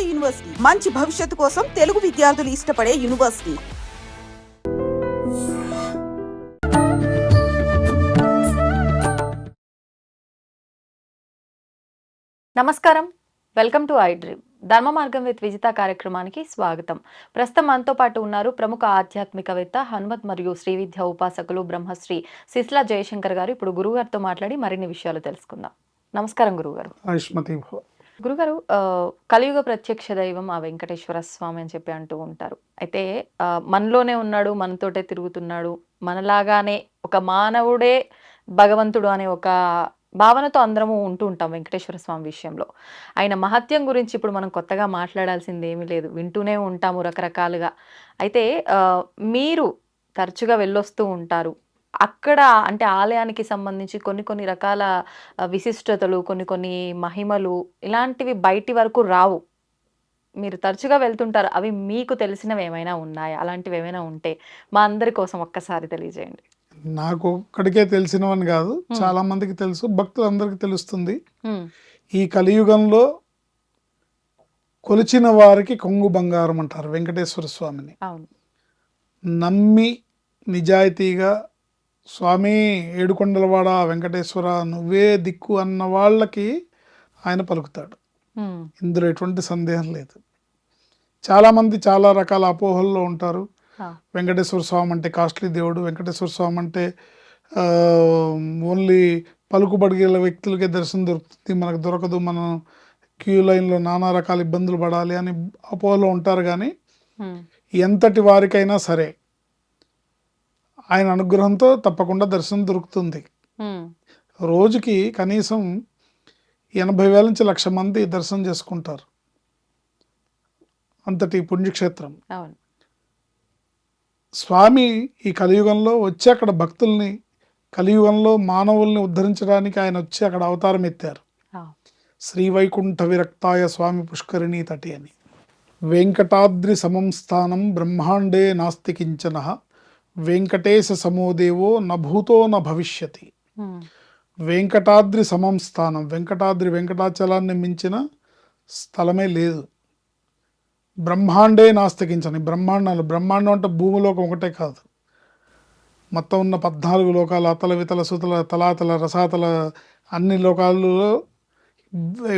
నాడు యూనివర్సిటీ. మంచి భవిష్యత్తు కోసం తెలుగు విద్యార్థులు ఇష్టపడే యూనివర్సిటీ. నమస్కారం. Welcome to I dream. Dharma Margam with Vijitha కార్యక్రమానికి స్వాగతం. ప్రస్తుతం మనతో పాటు ఉన్నారు ప్రముఖ ఆధ్యాత్మికవేత్త హనుమత్ మరియు శ్రీ విద్య ఉపాసకులు బ్రహ్మశ్రీ సిస్లా జయశంకర్ గారు. ఇప్పుడు గురుగారితో మాట్లాడి మరిన్ని విషయాలు తెలుసుకుందాం. నమస్కారం గురుగారు ఆయుష్మతి భవ గురుగారు ఆ, కలియుగ ప్రత్యక్ష దైవం ఆ వెంకటేశ్వర స్వామి అని చెప్పి అంటూ ఉంటారు. అయితే మనలోనే ఉన్నాడు మనతోటే తిరుగుతున్నాడు మనలాగానే ఒక మానవుడే భగవంతుడు అనే ఒక భావనతో అందరము ఉంటూ ఉంటాం వెంకటేశ్వర స్వామి విషయంలో. ఆయన మహత్యం గురించి ఇప్పుడు మనం కొత్తగా మాట్లాడాల్సింది ఏమీ లేదు. వింటూనే ఉంటాము రకరకాలుగా. అయితే మీరు తరచుగా వెళ్ళొస్తూ ఉంటారు. అక్కడ అంటే ఆలయానికి సంబంధించి కొన్ని కొన్ని రకాల విశిష్టతలు కొన్ని కొన్ని మహిమలు ఇలాంటివి బయటి వరకు రావు. మీరు తరచుగా వెళ్తుంటారు. అవి మీకు తెలిసినవి ఏమైనా ఉన్నాయా? అలాంటివి ఏమైనా ఉంటే మా అందరి కోసం ఒక్కసారి తెలియజేయండి. నాకు ఒక్కడికే తెలిసినవని కాదు. చాలా మందికి తెలుసు. భక్తులందరికీ తెలుస్తుంది. ఈ కలియుగంలో కొలిచిన వారికి కొంగు బంగారం అంటారు వెంకటేశ్వర స్వామిని. అవును. నమ్మి నిజాయితీగా స్వామి ఏడుకొండలవాడ వెంకటేశ్వర నువ్వే దిక్కు అన్న వాళ్ళకి ఆయన పలుకుతాడు. ఇందులో ఎటువంటి సందేహం లేదు. చాలామంది చాలా రకాల అపోహల్లో ఉంటారు. వెంకటేశ్వర స్వామి అంటే కాస్ట్లీ దేవుడు వెంకటేశ్వర స్వామి అంటే ఓన్లీ పలుకుబడిగల వ్యక్తులకే దర్శనం దొరుకుతుంది. మనకు దొరకదు మనం క్యూ లైన్లో నానా రకాల ఇబ్బందులు పడాలి అని అపోహలో ఉంటారు కానీ ఎంతటి వారికైనా సరే ఆయన అనుగ్రహంతో తప్పకుండా దర్శనం దొరుకుతుంది. రోజుకి కనీసం ఎనభై వేల నుంచి లక్ష మంది దర్శనం చేసుకుంటారు. అంతటి పుణ్యక్షేత్రం. స్వామి ఈ కలియుగంలో వచ్చి అక్కడ భక్తుల్ని కలియుగంలో మానవుల్ని ఉద్ధరించడానికి ఆయన వచ్చి అక్కడ అవతారం ఎత్తారు. ఆ, శ్రీ వైకుంఠ విరక్తాయ స్వామి పుష్కరిణీ తటి అని. వెంకటాద్రి సమం స్థానం బ్రహ్మాండే నాస్తి కించన. వెంకటేశ సమోదేవో నభూతో న భవిష్యతి. వెంకటాద్రి సమం స్థానం. వెంకటాద్రి వెంకటాచలాన్ని మించిన స్థలమే లేదు. బ్రహ్మాండే నాస్తికించని బ్రహ్మాండాలు. బ్రహ్మాండం అంటే భూమిలోకం ఒకటే కాదు. మొత్తం ఉన్న పద్నాలుగు లోకాలు అతల వితల సుతల తలాతల రసాతల అన్ని లోకాలలో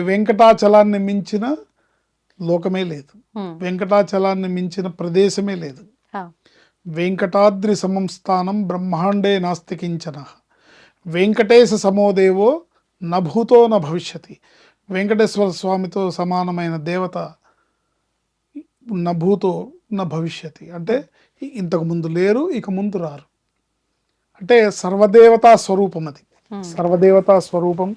వెంకటాచలాన్ని మించిన లోకమే లేదు. వెంకటాచలాన్ని మించిన ప్రదేశమే లేదు. వెంకటాద్రి సమం స్థానం బ్రహ్మాండే నాస్తికించన వెంకటేశ సమోదేవో నభూతో న భవిష్యతి. వెంకటేశ్వర స్వామితో సమానమైన దేవత నభూతో న భవిష్యతి. అంటే ఇంతకు ముందు లేరు ఇక ముందు రారు. అంటే సర్వదేవతా స్వరూపం అది. సర్వదేవతా స్వరూపం.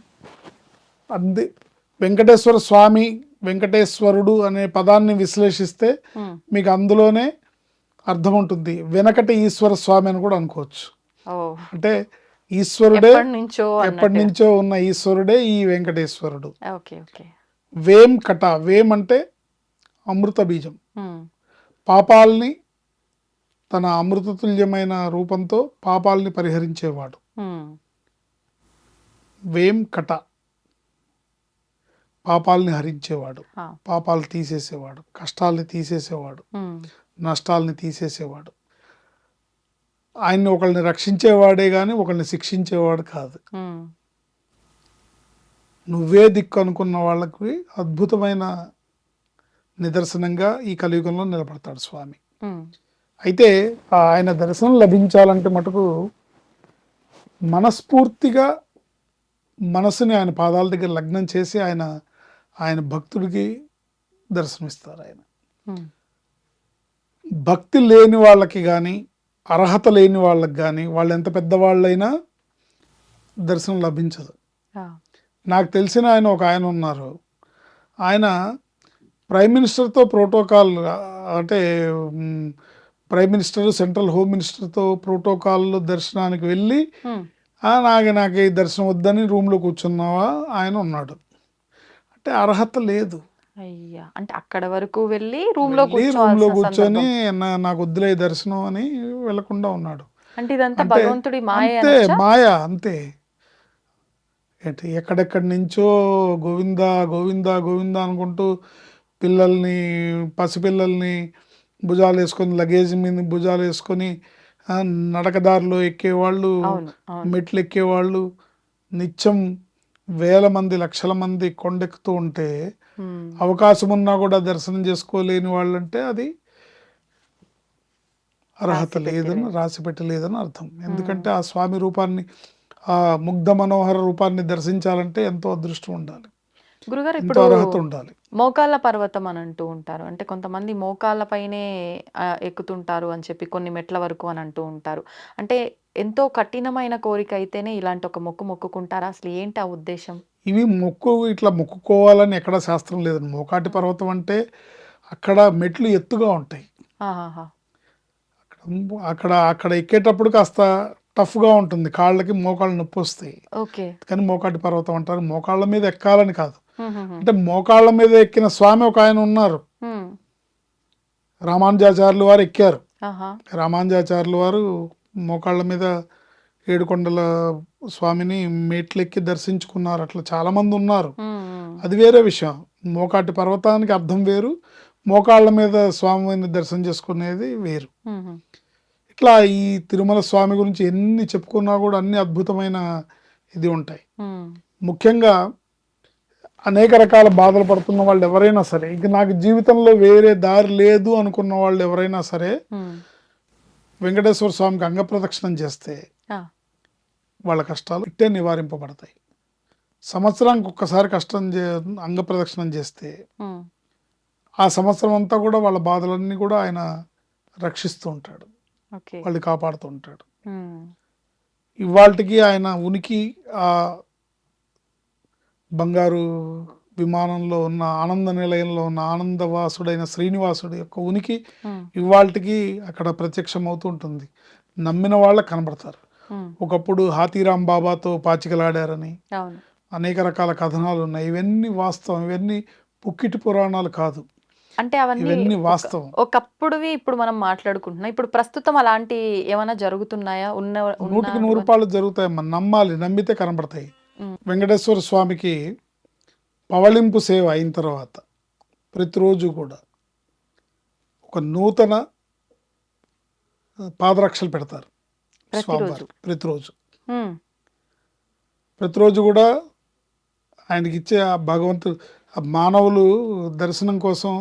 అంది వెంకటేశ్వర స్వామి వెంకటేశ్వరుడు అనే పదాన్ని విశ్లేషిస్తే మీకు అందులోనే అర్థం ఉంటుంది వెనకటి ఈశ్వర స్వామి అని కూడా అనుకోవచ్చు. అంటే ఈశ్వరుడే ఎప్పటి నుంచో ఉన్న ఈశ్వరుడే ఈ వెంకటేశ్వరుడు. వేం కట వేం అంటే అమృత బీజం. పాపాల్ని తన అమృతతుల్యమైన రూపంతో పాపాల్ని పరిహరించేవాడు. వేం కట పాపాల్ని హరించేవాడు. పాపాలు తీసేసేవాడు కష్టాల్ని తీసేసేవాడు. నష్టాల్ని తీసేసేవాడు. ఆయన్ని ఒకళ్ళని రక్షించేవాడే కానీ ఒకళ్ళని శిక్షించేవాడు కాదు. నువ్వే దిక్కు అనుకున్న వాళ్ళకి అద్భుతమైన నిదర్శనంగా ఈ కలియుగంలో నిలబడతాడు స్వామి. అయితే ఆయన దర్శనం లభించాలంటే మటుకు మనస్ఫూర్తిగా మనసుని ఆయన పాదాల దగ్గర లగ్నం చేసి ఆయన ఆయన భక్తుడికి దర్శనమిస్తారు ఆయన. భక్తి లేని వాళ్ళకి కానీ అర్హత లేని వాళ్ళకి కానీ వాళ్ళు ఎంత పెద్దవాళ్ళైనా దర్శనం లభించదు. నాకు తెలిసిన ఆయన ఒక ఆయన ఉన్నారు. ఆయన ప్రైమ్ మినిస్టర్తో ప్రోటోకాల్ అంటే ప్రైమ్ మినిస్టర్ సెంట్రల్ హోమ్ మినిస్టర్తో ప్రోటోకాల్ దర్శనానికి వెళ్ళి హ్మ్, "ఆ, నాకు నాకు ఈ దర్శనం వద్దని రూమ్లో కూర్చున్నావా? ఆయన ఉన్నాడు. అంటే అర్హత లేదు. అయ్యా అంటే అక్కడ వరకు వెళ్ళి రూమ్లో రూమ్లో కూర్చోవాల్సిన కూర్చొని సందర్భం. "నా- నాకు వద్దులే దర్శనం అని వెళ్ళకుండా ఉన్నాడు అంటే ఇదంతా భగవంతుడి మాయ అంతే? మాయ అంతే ఎక్కడెక్కడి నుంచో గోవింద గోవింద గోవింద అనుకుంటూ పిల్లల్ని పసిపిల్లల్ని భుజాలు వేసుకొని లగేజ్ మీద భుజాలు వేసుకొని నడకదారిలో ఎక్కేవాళ్ళు మెట్లు ఎక్కేవాళ్ళు నిత్యం వేల మంది లక్షల మంది కొండెక్కుతూ ఉంటే అవకాశం ఉన్నా కూడా దర్శనం చేసుకోలేని వాళ్ళంటే అది అర్హత లేదని. రాసి పెట్టలేదని అర్థం. ఎందుకంటే ఆ స్వామి రూపాన్ని ఆ ముగ్ధ మనోహర రూపాన్ని దర్శించాలంటే ఎంతో అదృష్టం ఉండాలి. గురుగారు ఇప్పుడు అర్హత ఉండాలి. మోకాళ్ళ పర్వతం అని అంటూ ఉంటారు. అంటే కొంతమంది మోకాళ్ళ పైనే ఎక్కుతుంటారు అని చెప్పి కొన్ని మెట్ల వరకు అని అంటూ ఉంటారు. అంటే ఎంతో కఠినమైన కోరిక అయితేనే ఇలాంటి ఒక మొక్కు మొక్కుకుంటారా? అసలు ఏంటి ఆ ఉద్దేశం? ఇవి మొక్కు ఇట్లా మొక్కుకోవాలని ఎక్కడ శాస్త్రం లేదండి. మోకాటి పర్వతం అంటే అక్కడ మెట్లు ఎత్తుగా ఉంటాయి. అక్కడ అక్కడ అక్కడ ఎక్కేటప్పుడు కాస్త టఫ్గా ఉంటుంది. కాళ్ళకి మోకాళ్ళు నొప్పి వస్తాయి. కానీ మోకాటి పర్వతం అంటారు. మోకాళ్ళ మీద ఎక్కాలని కాదు. అంటే మోకాళ్ళ మీద ఎక్కిన స్వామి ఒక ఆయన ఉన్నారు. రామానుజాచార్యులు వారు ఎక్కారు. రామానుజాచార్యులు వారు మోకాళ్ళ మీద ఏడుకొండల స్వామిని మెట్లెక్కి దర్శించుకున్నారు అట్లా చాలా మంది ఉన్నారు. అది వేరే విషయం మోకాటి పర్వతానికి అర్థం వేరు మోకాళ్ళ మీద స్వామిని దర్శనం చేసుకునేది వేరు. ఇట్లా ఈ తిరుమల స్వామి గురించి ఎన్ని చెప్పుకున్నా కూడా అన్ని అద్భుతమైన ఇది ఉంటాయి. ముఖ్యంగా అనేక రకాల బాధలు పడుతున్న వాళ్ళు ఎవరైనా సరే ఇంక నాకు జీవితంలో వేరే దారి లేదు అనుకున్న వాళ్ళు ఎవరైనా సరే. వెంకటేశ్వర స్వామికి అంగ ప్రదక్షిణం చేస్తే. వాళ్ళ కష్టాలు ఇట్టే నివారింపబడతాయి సంవత్సరానికి ఒక్కసారి కష్టం చే అంగ ప్రదక్షిణం చేస్తే. ఆ సంవత్సరం అంతా కూడా వాళ్ళ బాధలన్నీ కూడా ఆయన రక్షిస్తూ ఉంటాడు వాళ్ళు కాపాడుతూ ఉంటాడు. ఇవాళకి ఆయన ఉనికి ఆ బంగారు విమానంలో ఉన్న ఆనంద నిలయంలో ఉన్న ఆనందవాసుడైన శ్రీనివాసుడు యొక్క ఉనికి. ఇవాళకి అక్కడ ప్రత్యక్షం అవుతూ ఉంటుంది నమ్మిన వాళ్ళకి కనబడతారు. ఒకప్పుడు హాతీరాం బాబాతో పాచికలాడారని అనేక రకాల కథనాలు ఉన్నాయి ఇవన్నీ వాస్తవం. ఇవన్నీ పుక్కిటి పురాణాలు కాదు. అంటే అవన్నీ వాస్తవం. ఒకప్పుడువి ఇప్పుడు మనం మాట్లాడుకుంటున్నాం. ఇప్పుడు ప్రస్తుతం అలాంటి ఏమైనా జరుగుతున్నాయా? ఉన్న నూటికి నూరు రూపాయలు జరుగుతాయి మనం నమ్మాలి నమ్మితే కనబడతాయి. వెంకటేశ్వర స్వామికి పవళింపు సేవ అయిన తర్వాత ప్రతిరోజు కూడా ఒక నూతన పాదరక్షలు పెడతారు? స్వామివారికి ప్రతిరోజు. ప్రతిరోజు కూడా ఆయనకి ఇచ్చే ఆ భగవంతుడు మానవులు దర్శనం కోసం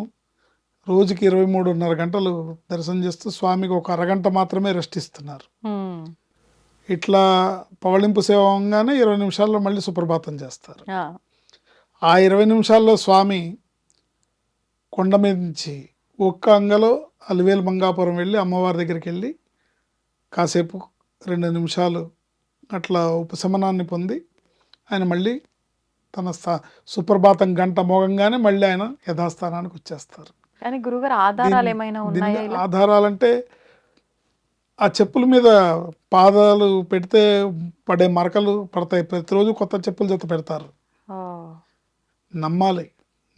రోజుకి ఇరవై మూడున్నర గంటలు దర్శనం చేస్తూ స్వామికి ఒక అరగంట మాత్రమే రెస్ట్ ఇస్తున్నారు. ఇట్లా పవళింపు సేవ అవగానే ఇరవై నిమిషాల్లో మళ్ళీ సుప్రభాతం చేస్తారు ఆ. ఆ ఇరవై నిమిషాల్లో స్వామి కొండ మీద నుంచి ఒక్క అంగలో అలివేలు మంగాపురం వెళ్ళి అమ్మవారి దగ్గరికి వెళ్ళి కాసేపు రెండు నిమిషాలు అట్లా ఉపశమనాన్ని పొంది ఆయన మళ్ళీ తన స్థా సుప్రభాతం గంట మోగంగానే మళ్ళీ ఆయన యథాస్థానానికి వచ్చేస్తారు. కానీ గురుగారు ఆధారాలు ఏమైనా ఉన్నాయా ఇలా? ఆధారాలంటే ఆ చెప్పుల మీద పాదాలు పెడితే పడే మరకలు పడతాయి. ప్రతిరోజు కొత్త చెప్పులు జత పెడతారు. నమ్మాలి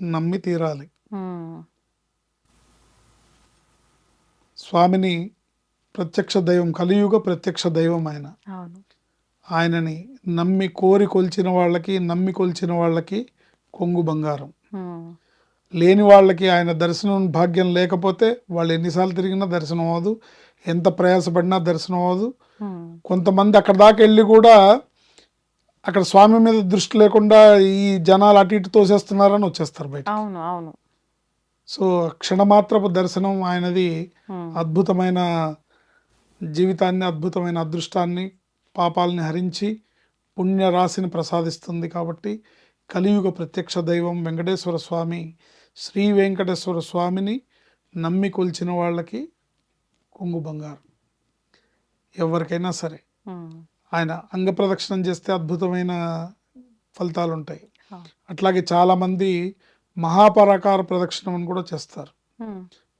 నమ్మి తీరాలి. స్వామిని ప్రత్యక్ష దైవం కలియుగ ప్రత్యక్ష దైవం ఆయన. ఆయనని నమ్మి కోరి కొల్చిన వాళ్ళకి నమ్మి కొల్చిన వాళ్ళకి కొంగు బంగారం. లేని వాళ్ళకి ఆయన దర్శనం భాగ్యం లేకపోతే వాళ్ళు ఎన్నిసార్లు తిరిగినా దర్శనం అవ్వదు. ఎంత ప్రయాసపడినా దర్శనం అవ్వదు. కొంతమంది అక్కడ దాకా వెళ్ళి కూడా అక్కడ స్వామి మీద దృష్టి లేకుండా ఈ జనాలు అటు ఇటు తోసేస్తున్నారని వచ్చేస్తారు బయట అవును అవును. సో క్షణమాత్రపు దర్శనం ఆయనది. అద్భుతమైన జీవితాన్ని అద్భుతమైన అదృష్టాన్ని పాపాలని హరించి పుణ్య రాశిని ప్రసాదిస్తుంది కాబట్టి కలియుగ ప్రత్యక్ష దైవం వెంకటేశ్వర స్వామి శ్రీ వెంకటేశ్వర స్వామిని నమ్మి కొల్చిన వాళ్ళకి కొంగు బంగారం ఎవరికైనా సరే. ఆయన అంగ ప్రదక్షిణం చేస్తే అద్భుతమైన ఫలితాలు ఉంటాయి. అట్లాగే చాలామంది మహాపరాకార ప్రదక్షిణం అని కూడా చేస్తారు.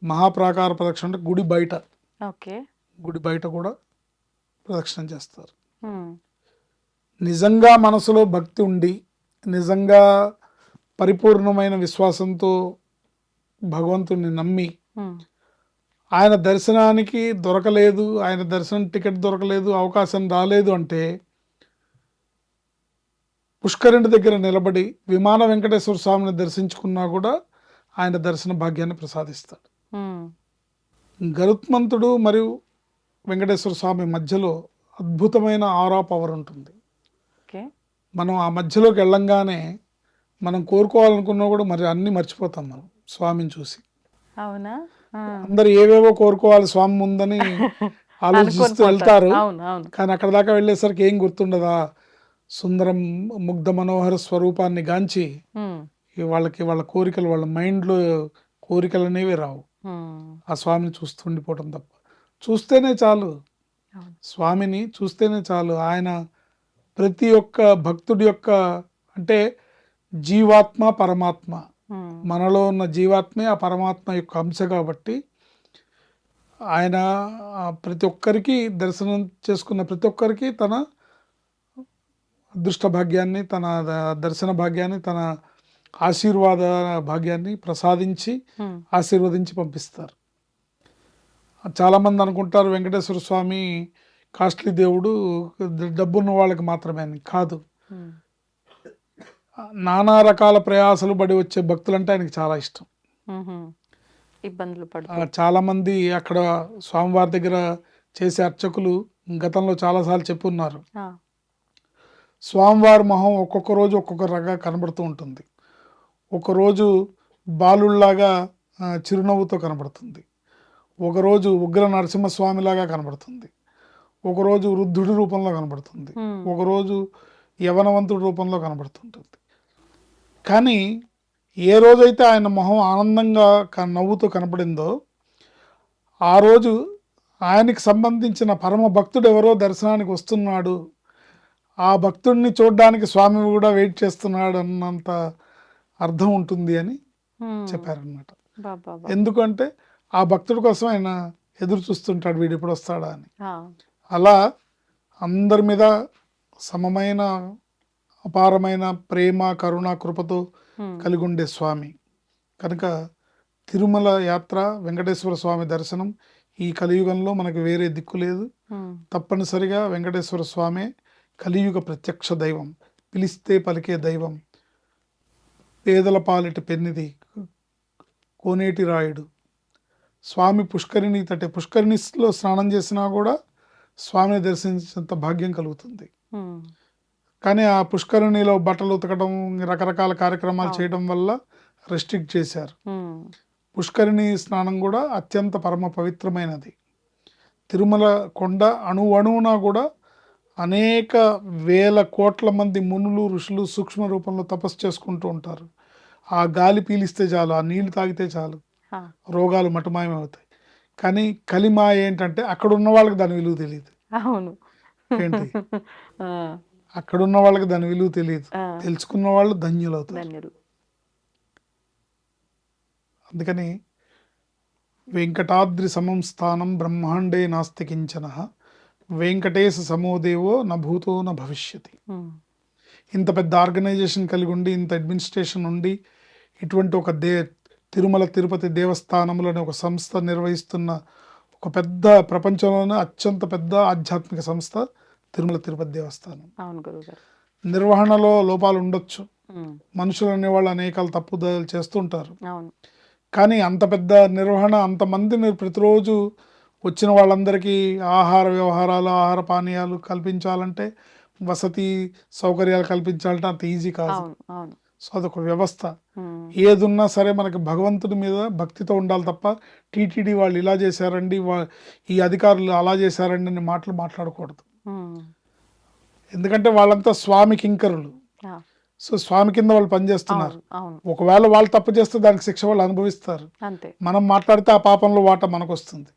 మహాప్రాకార ప్రదక్షిణ అంటే గుడి బయట ఓకే గుడి బయట కూడా ప్రదక్షిణం చేస్తారు. నిజంగా మనసులో భక్తి ఉండి నిజంగా పరిపూర్ణమైన విశ్వాసంతో భగవంతుణ్ణి నమ్మి. ఆయన దర్శనానికి దొరకలేదు ఆయన దర్శనం టికెట్ దొరకలేదు అవకాశం రాలేదు అంటే పుష్కరుని దగ్గర నిలబడి విమాన వెంకటేశ్వర స్వామిని దర్శించుకున్నా కూడా ఆయన దర్శన భాగ్యాన్ని ప్రసాదిస్తాడు గరుత్మంతుడు మరియు వెంకటేశ్వర స్వామి మధ్యలో అద్భుతమైన ఆరా పవర్ ఉంటుంది. మనం ఆ మధ్యలోకి వెళ్ళంగానే మనం కోరుకోవాలనుకున్నా కూడా మరి అన్నీ మర్చిపోతాం మనం స్వామిని చూసి. అవునా. అందరు ఏవేవో కోరుకోవాలి స్వామి ముందని ఆలోచిస్తూ వెళ్తారు. కానీ అక్కడ దాకా వెళ్ళేసరికి ఏం గుర్తుండదా? సుందరం ముగ్ధ మనోహర స్వరూపాన్ని గాంచి వాళ్ళకి వాళ్ళ కోరికలు వాళ్ళ మైండ్లో కోరికలు అనేవి రావు. ఆ స్వామిని చూస్తూ ఉండిపోవటం తప్ప. చూస్తేనే చాలు. స్వామిని చూస్తేనే చాలు. ఆయన ప్రతి ఒక్క భక్తుడి యొక్క అంటే జీవాత్మ పరమాత్మ. మనలో ఉన్న జీవాత్మే ఆ పరమాత్మ యొక్క అంశ కాబట్టి ఆయన ప్రతి ఒక్కరికి దర్శనం చేసుకున్న ప్రతి ఒక్కరికి తన అదృష్ట భాగ్యాన్ని తన దర్శన భాగ్యాన్ని తన ఆశీర్వాద భాగ్యాన్ని ప్రసాదించి ఆశీర్వదించి పంపిస్తారు. చాలామంది అనుకుంటారు వెంకటేశ్వర స్వామి కాస్ట్లీ దేవుడు డబ్బున్న వాళ్ళకి మాత్రమే అని. కాదు. నానా రకాల ప్రయాసలు పడి వచ్చే భక్తులంటే ఆయనకి చాలా ఇష్టం. ఇబ్బందులు చాలా మంది అక్కడ స్వామివారి దగ్గర చేసే అర్చకులు గతంలో చాలాసార్లు చెప్పున్నారు. స్వామివారి మొహం ఒక్కొక్క రోజు ఒక్కొక్క రకంగా కనబడుతూ ఉంటుంది. ఒకరోజు బాలుళ్ళాగా చిరునవ్వుతో కనబడుతుంది. ఒకరోజు ఉగ్ర నరసింహస్వామిలాగా కనబడుతుంది. ఒకరోజు వృద్ధుడి రూపంలో కనబడుతుంది. ఒకరోజు యవనవంతుడి రూపంలో కనబడుతుంటుంది. కానీ ఏ రోజైతే ఆయన మొహం ఆనందంగా నవ్వుతూ కనపడిందో ఆ రోజు ఆయనకి సంబంధించిన పరమ భక్తుడు ఎవరో దర్శనానికి వస్తున్నాడు. ఆ భక్తుడిని చూడడానికి స్వామి కూడా వెయిట్ చేస్తున్నాడు అన్నంత అర్థం ఉంటుంది అని చెప్పారనమాట. ఎందుకంటే ఆ భక్తుడి కోసం ఆయన ఎదురు చూస్తుంటాడు వీడు ఎప్పుడు వస్తాడా అని. అలా అందరి మీద సమమైన అపారమైన ప్రేమ కరుణ కృపతో కలిగి ఉండే స్వామి. కనుక తిరుమల యాత్ర వెంకటేశ్వర స్వామి దర్శనం ఈ కలియుగంలో మనకు వేరే దిక్కు లేదు. తప్పనిసరిగా వెంకటేశ్వర స్వామే కలియుగ ప్రత్యక్ష దైవం పిలిస్తే పలికే దైవం పేదల పాలిటి పెన్నిది కోనేటి రాయుడు. స్వామి పుష్కరిణి తటే పుష్కరిణిలో స్నానం చేసినా కూడా స్వామిని దర్శించేంత భాగ్యం కలుగుతుంది. కానీ ఆ పుష్కరిణిలో బట్టలు ఉతకడం రకరకాల కార్యక్రమాలు. చేయడం వల్ల రెస్ట్రిక్ట్ చేశారు. పుష్కరిణి స్నానం కూడా అత్యంత పరమ పవిత్రమైనది. తిరుమల కొండ అణు అణువున కూడా అనేక వేల కోట్ల మంది మునులు ఋషులు సూక్ష్మ రూపంలో తపస్సు చేసుకుంటూ ఉంటారు. ఆ గాలి పీలిస్తే చాలు ఆ నీళ్ళు తాగితే చాలు. రోగాలు మటుమాయమవుతాయి. కానీ కలిమా ఏంటంటే అక్కడ ఉన్న వాళ్ళకి దాని విలువ తెలియదు. అవును. ఏంటి? అక్కడ ఉన్న వాళ్ళకి దాని విలువ తెలియదు. తెలుసుకున్న వాళ్ళు ధన్యులు. అందుకని వెంకటాద్రి సమం స్థానం బ్రహ్మాండే నాస్తి కించన. వెంకటేశ సమోదేవో న భూతో న భవిష్యతి. ఇంత పెద్ద ఆర్గనైజేషన్ కలిగి ఉండి ఇంత అడ్మినిస్ట్రేషన్ ఉండి ఇటువంటి ఒక దే తిరుమల తిరుపతి దేవస్థానములని ఒక సంస్థ నిర్వహిస్తున్న ఒక పెద్ద ప్రపంచంలోనే అత్యంత పెద్ద ఆధ్యాత్మిక సంస్థ తిరుమల తిరుపతి దేవస్థానం. అవును నిర్వహణలో లోపాలు ఉండొచ్చు. మనుషులు అనేవాళ్ళు అనేకాలు తప్పుదలు చేస్తుంటారు. కానీ అంత పెద్ద నిర్వహణ అంతమందిని ప్రతిరోజు వచ్చిన వాళ్ళందరికీ ఆహార వ్యవహారాలు ఆహార పానీయాలు కల్పించాలంటే వసతి సౌకర్యాలు కల్పించాలంటే అంత ఈజీ కాదు. సో అదొక వ్యవస్థ. ఉమ్, ఏదున్నా సరే మనకి భగవంతుడి మీద భక్తితో ఉండాలి తప్ప టీటీడీ వాళ్ళు ఇలా చేశారండి ఈ అధికారులు అలా చేశారండి అని మాటలు మాట్లాడకూడదు. ఎందుకంటే వాళ్ళంతా స్వామి కింకరులు. సో స్వామి కింద వాళ్ళు పనిచేస్తున్నారు. ఒకవేళ వాళ్ళు తప్పు చేస్తే దానికి శిక్ష వాళ్ళు అనుభవిస్తారు. మనం మాట్లాడితే ఆ పాపంలో వాట మనకు వస్తుంది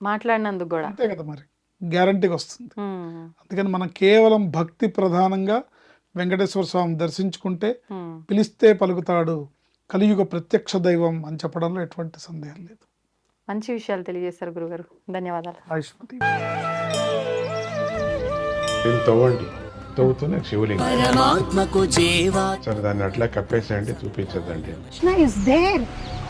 మాట్లాడినందుకు కూడా. అంతే కదా మరి. గ్యారంటీగా వస్తుంది. అందుకని మనం కేవలం భక్తి ప్రధానంగా వెంకటేశ్వర స్వామి దర్శించుకుంటే పిలిస్తే పలుకుతాడు కలియుగ ప్రత్యక్ష దైవం అని చెప్పడంలో ఎటువంటి సందేహం లేదు. మంచి విషయాలు తెలియజేశారు గురుగారు. ధన్యవాదాలు. ఆయుష్మతి తవ్వండి. తవ్వుతూనే శివలింగం. సరే దాన్ని అట్లా కప్పేసేయండి చూపించదండి కృష్ణ ఇస్ దేర్